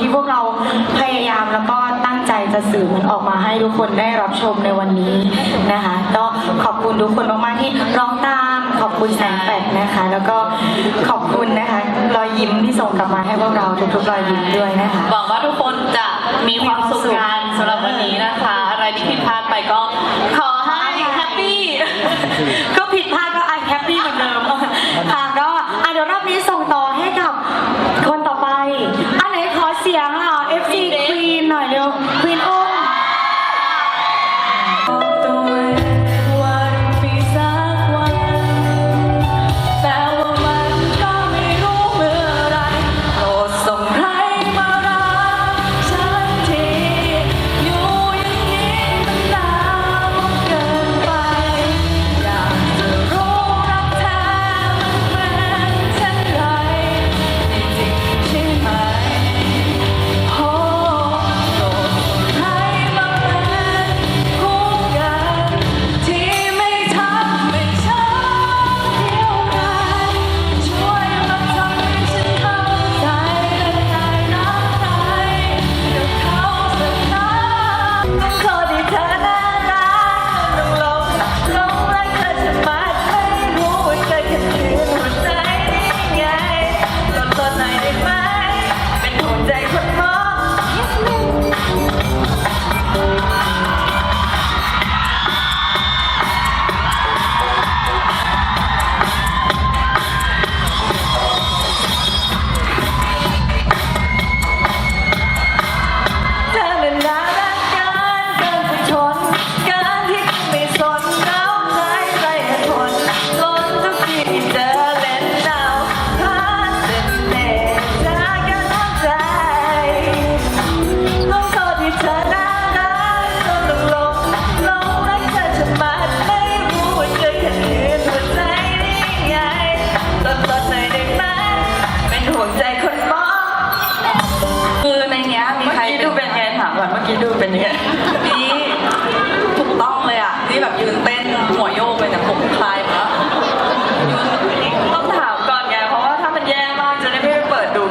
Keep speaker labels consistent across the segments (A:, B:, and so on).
A: ที่พวกเราพยายามแล้วก็ตั้งใจจะสื่อมันออกมาให้ทุกคนได้รับชมในวันนี้นะคะ ก็ขอบคุณทุกคนมากๆที่ร้องตาม ขอบคุณแสงแปดนะคะ แล้วก็ขอบคุณนะคะ รอยยิ้มที่ส่งกลับมาให้พวกเราทุกๆรอยยิ้มด้วยนะคะ
B: หวังว่าทุกคนจะมีความสุขกันสำหรับวันนี้นะคะ อะไรที่ผิดพลาดไปก็ขอให้แฮปปี้
A: ก็ผิดพลาดก็ไอแฮปปี้เหมือนเดิมค่ะก็อะเดี๋ยวรอบนี้ส่งต่อให้กับคนต่อไปอัน เสียงอะ FC Queen หน่อยเร็ว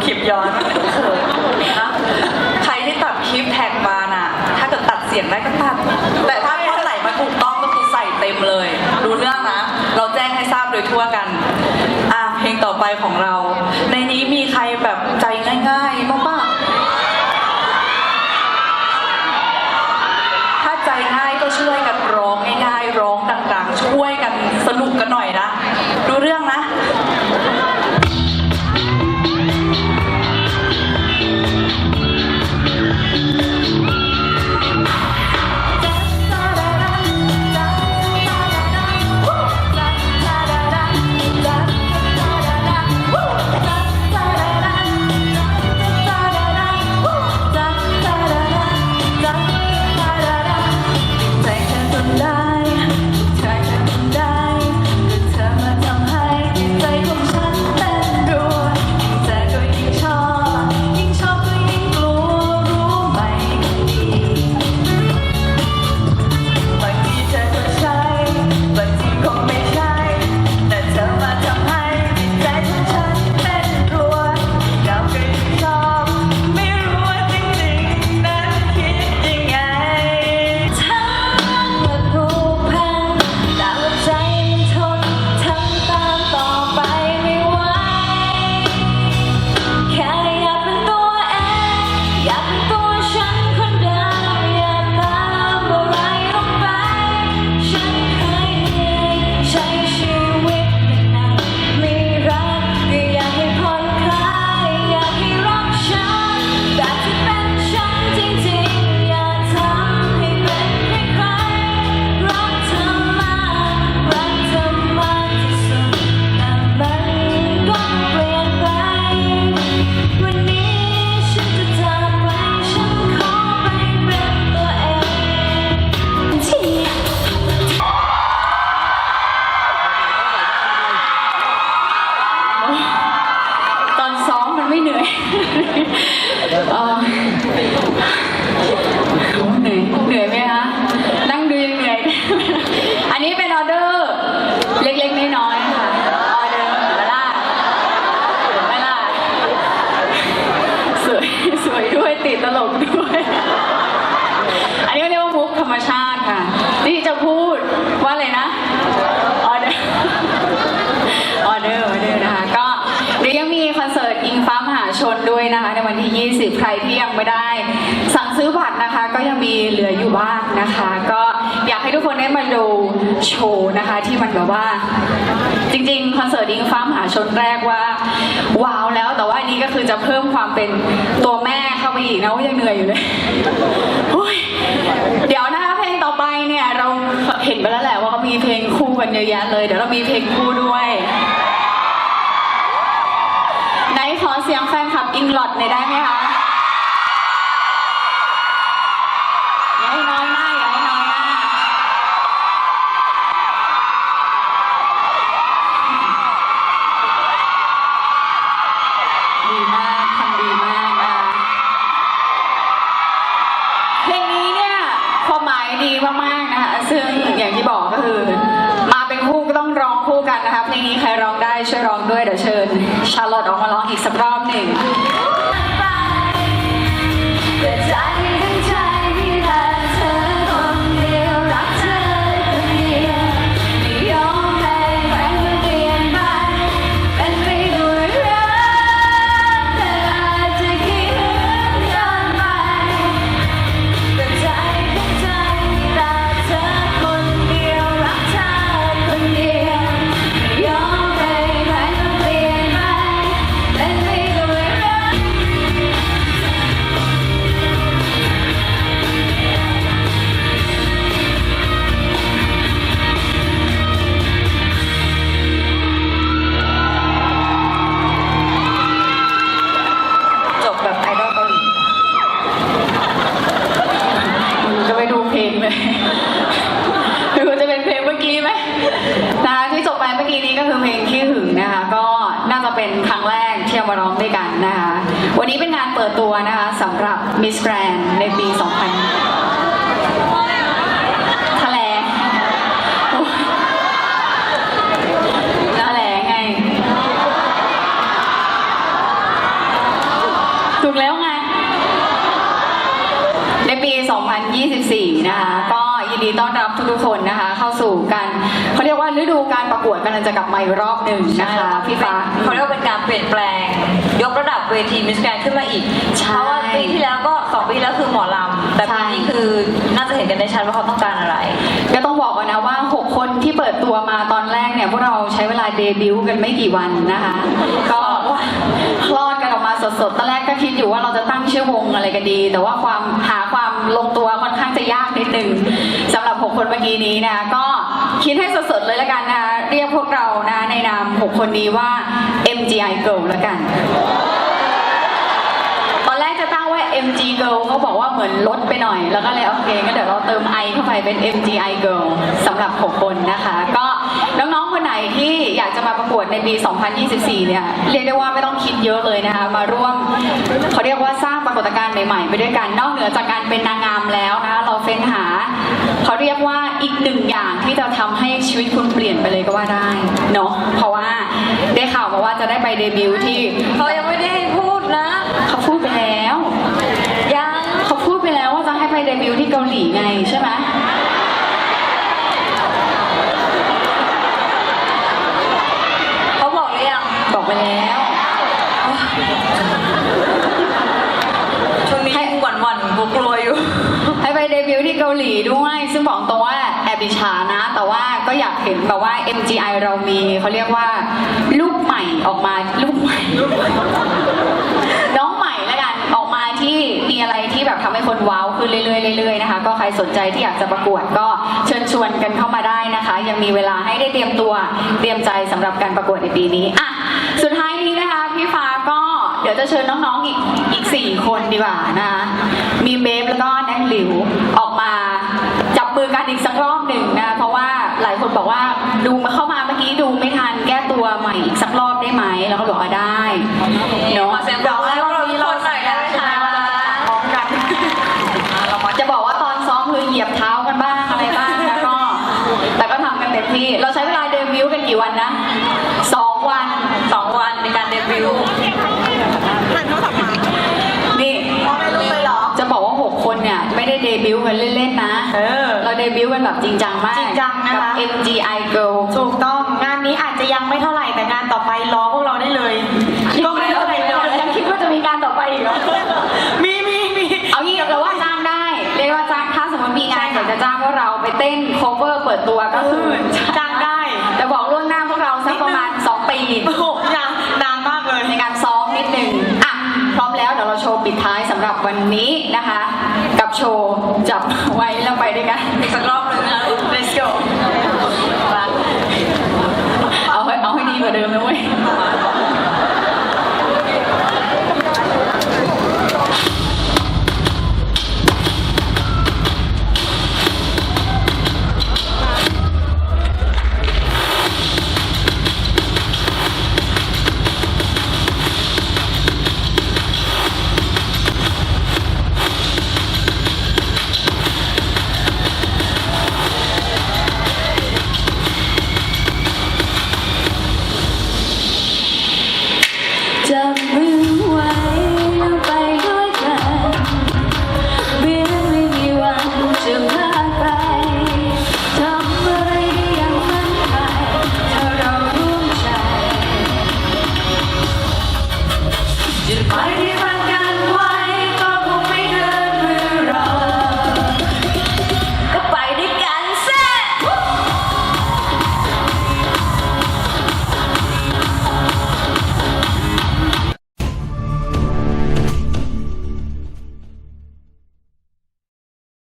B: ลิปย้อนนะใครที่ตัดคลิปแท็กมาน่ะ ถ้าเกิดตัดเสียงได้ก็ตัด แต่ถ้าข้อไหนมาถูกต้องก็คือใส่เต็มเลยรู้เรื่องนะ เราแจ้งให้ทราบโดยทั่วกัน อะเพลงต่อไปของเรา ใครที่ยัง
C: ไม่ได้ สั่งซื้อบัตรนะคะ ก็ยังมีเหลืออยู่บ้างนะคะ ก็อยากให้ทุกคนได้มาดูโชว์นะคะ ที่มันแบบว่า จริงๆคอนเสิร์ตอิงฟ้ามหาชนแรกว่าว้าวแล้วแต่ว่าอันนี้ก็คือจะเพิ่มความเป็นตัวแม่เข้าไปอีกนะว่ายังเหนื่อยอยู่เลยโอ้ยเดี๋ยวนะคะเพลงต่อไปเนี่ยเราเห็นไปแล้วแหละว่าเขามีเพลงคู่กันเยอะแยะเลย เดี๋ยวเรามีเพลงคู่ด้วยไหนขอเสียงแฟนคลับอิงลอดหน่อยได้ไหมคะ ลังจะกลับมาอีกรอบหนึ่งนะคะพี่ฟ้า
D: เขาเรียกว่าเป็นการเปลี่ยนแปลง ยกระดับเวทีมิสแกรนขึ้นมาอีก
C: ใช่
D: เพราะว่าปีที่แล้วก็สองปีที่แล้วคือหมอลำ แต่
C: ใช่
D: ปีนี้คือน่าจะเห็นกันได้ชัดว่าเขาต้องการอะไร
C: ก็ต้องบอกก่อนนะว่า 6 คนที่เปิดตัวมาตอนแรกเนี่ยพวกเราใช้เวลาเดบิวต์กันไม่กี่วันนะคะ ก็คลอดกันออกมาสดๆตอนแรกก็คิดอยู่ว่าเราจะตั้งชื่อวงอะไรกันดี แต่ว่าความหาความลงตัวค่อนข้างจะยากนิดนึงสำหรับ 6 คนเมื่อกี้นี้นะก็ คิดให้สดๆเลยละกันนะคะเรียกพวกเรานะในนาม 6 คนนี้ว่า MGI Girl ละกัน ตอนแรกจะตั้งว่า MG Girl เขาบอกว่าเหมือนลดไปหน่อย แล้วก็เลยโอเคงั้นเดี๋ยวเราเติม I เข้าไปเป็น MGI Girl สำหรับ 6 คนนะคะ ก็น้องๆ คนไหนที่อยากจะมาประกวดในปี 2024 เนี่ย เรียกได้ว่าไม่ต้องคิดเยอะเลยนะคะ มาร่วมเขาเรียกว่าสร้างปรากฏการณ์ใหม่ๆ ไปด้วยกัน นอกเหนือจากการเป็นนางงามแล้วนะคะเราเฟ้นหา เขาเรียกว่าอีกหนึ่งอย่าง ที่จะทำให้ชีวิตคุณเปลี่ยนไปเลยก็ว่าได้เนาะเพราะว่าได้ข่าวมาว่าจะได้ไปเดบิวต์ที่
D: เขายังไม่ได้พูดนะ
C: เขาพูดไปแล้ว
D: ยัง
C: เขาพูดไปแล้วว่าจะให้ไปเดบิวต์ที่เกาหลีไงใช่ไหม
D: เขาบอกหรือยัง
C: บอกไปแล้ว
D: ช่วงนี้หวั่นหวั่นๆกลัวๆอยู่
C: ให้ไปเดบิวต์ที่เกาหลีด้วย ซึ่งบอกตรงว่าแอบอิจฉานะ แต่ว่าก็อยากเห็น แบบว่า MGI เรามีเขาเรียกว่า ลูกใหม่ออกมาลูกใหม่น้องใหม่แล้วกันออกมาที่มีอะไรที่แบบทำให้คนว้าวขึ้นเรื่อยๆเรื่อยๆนะคะ ก็ใครสนใจที่อยากจะประกวดก็เชิญชวนกันเข้ามาได้นะคะ ยังมีเวลาให้ได้เตรียมตัวเตรียมใจสำหรับการประกวดในปีนี้อะสุดท้ายนี้นะคะพี่ฟ้าก็เดี๋ยวจะเชิญน้องๆอีกอีกสี่คนดีกว่านะคะมีเบฟแล้วก็แนนหลิวออกมา จับมือกันอีกสักรอบหนึ่งนะเพราะว่าหลายคนบอกว่าดูมาเข้ามาเมื่อกี้ดูไม่ทันแก้ตัวใหม่อีกสักรอบได้ไหมแล้วก็บอกว่าได้เนาะ
D: ขอเสียงปรบมือให้พวกเราทุกคนหน่อยได้ไหมคะ
C: พร้อมกันจะบอกว่าตอนซ้อมคือเหยียบเท้ากันบ้างอะไรบ้างนะก็แต่ก็ทำกันเต็มที่เราใช้เวลาเดบิวต์กันกี่วันนะ
D: เดบิวต์
C: กันแบบจริงจังมาก
A: จริงจังนะคะ
C: กับ MGI Girl
A: ถูกต้องงานนี้อาจจะยังไม่เท่าไหร่แต่งานต่อไปรอพวกเราได้เลยก็ไม่เท่าไหร่เลย
C: ยังคิดว่าจะมีงานต่อไปอีกมีมีมี เอางี้เรา
D: ว่า
C: จ้างได้ เรียกว่าจ้างถ้าส
A: มม
C: ติมีงานอยากจะจ้างพวกเราไปเต้น cover เปิดตัวก็คือ
D: จ้างได้
C: แต่บอกล่วงหน้าพวกเราสักประมาณ 2 ปี
D: โอ้ยนานนานมากเลย
C: ในการซ้อมนิดนึงอะพร้อมแล้วเดี๋ยวเราโชว์ปิดท้ายสำหรับวันนี้นะคะ กับโชว์ จับไว้แล้วไปด้วยกัน
A: อีกสักรอบนึงนะ
C: let's go เอาให้เอาให้ดีกว่าเดิมนะเว้ย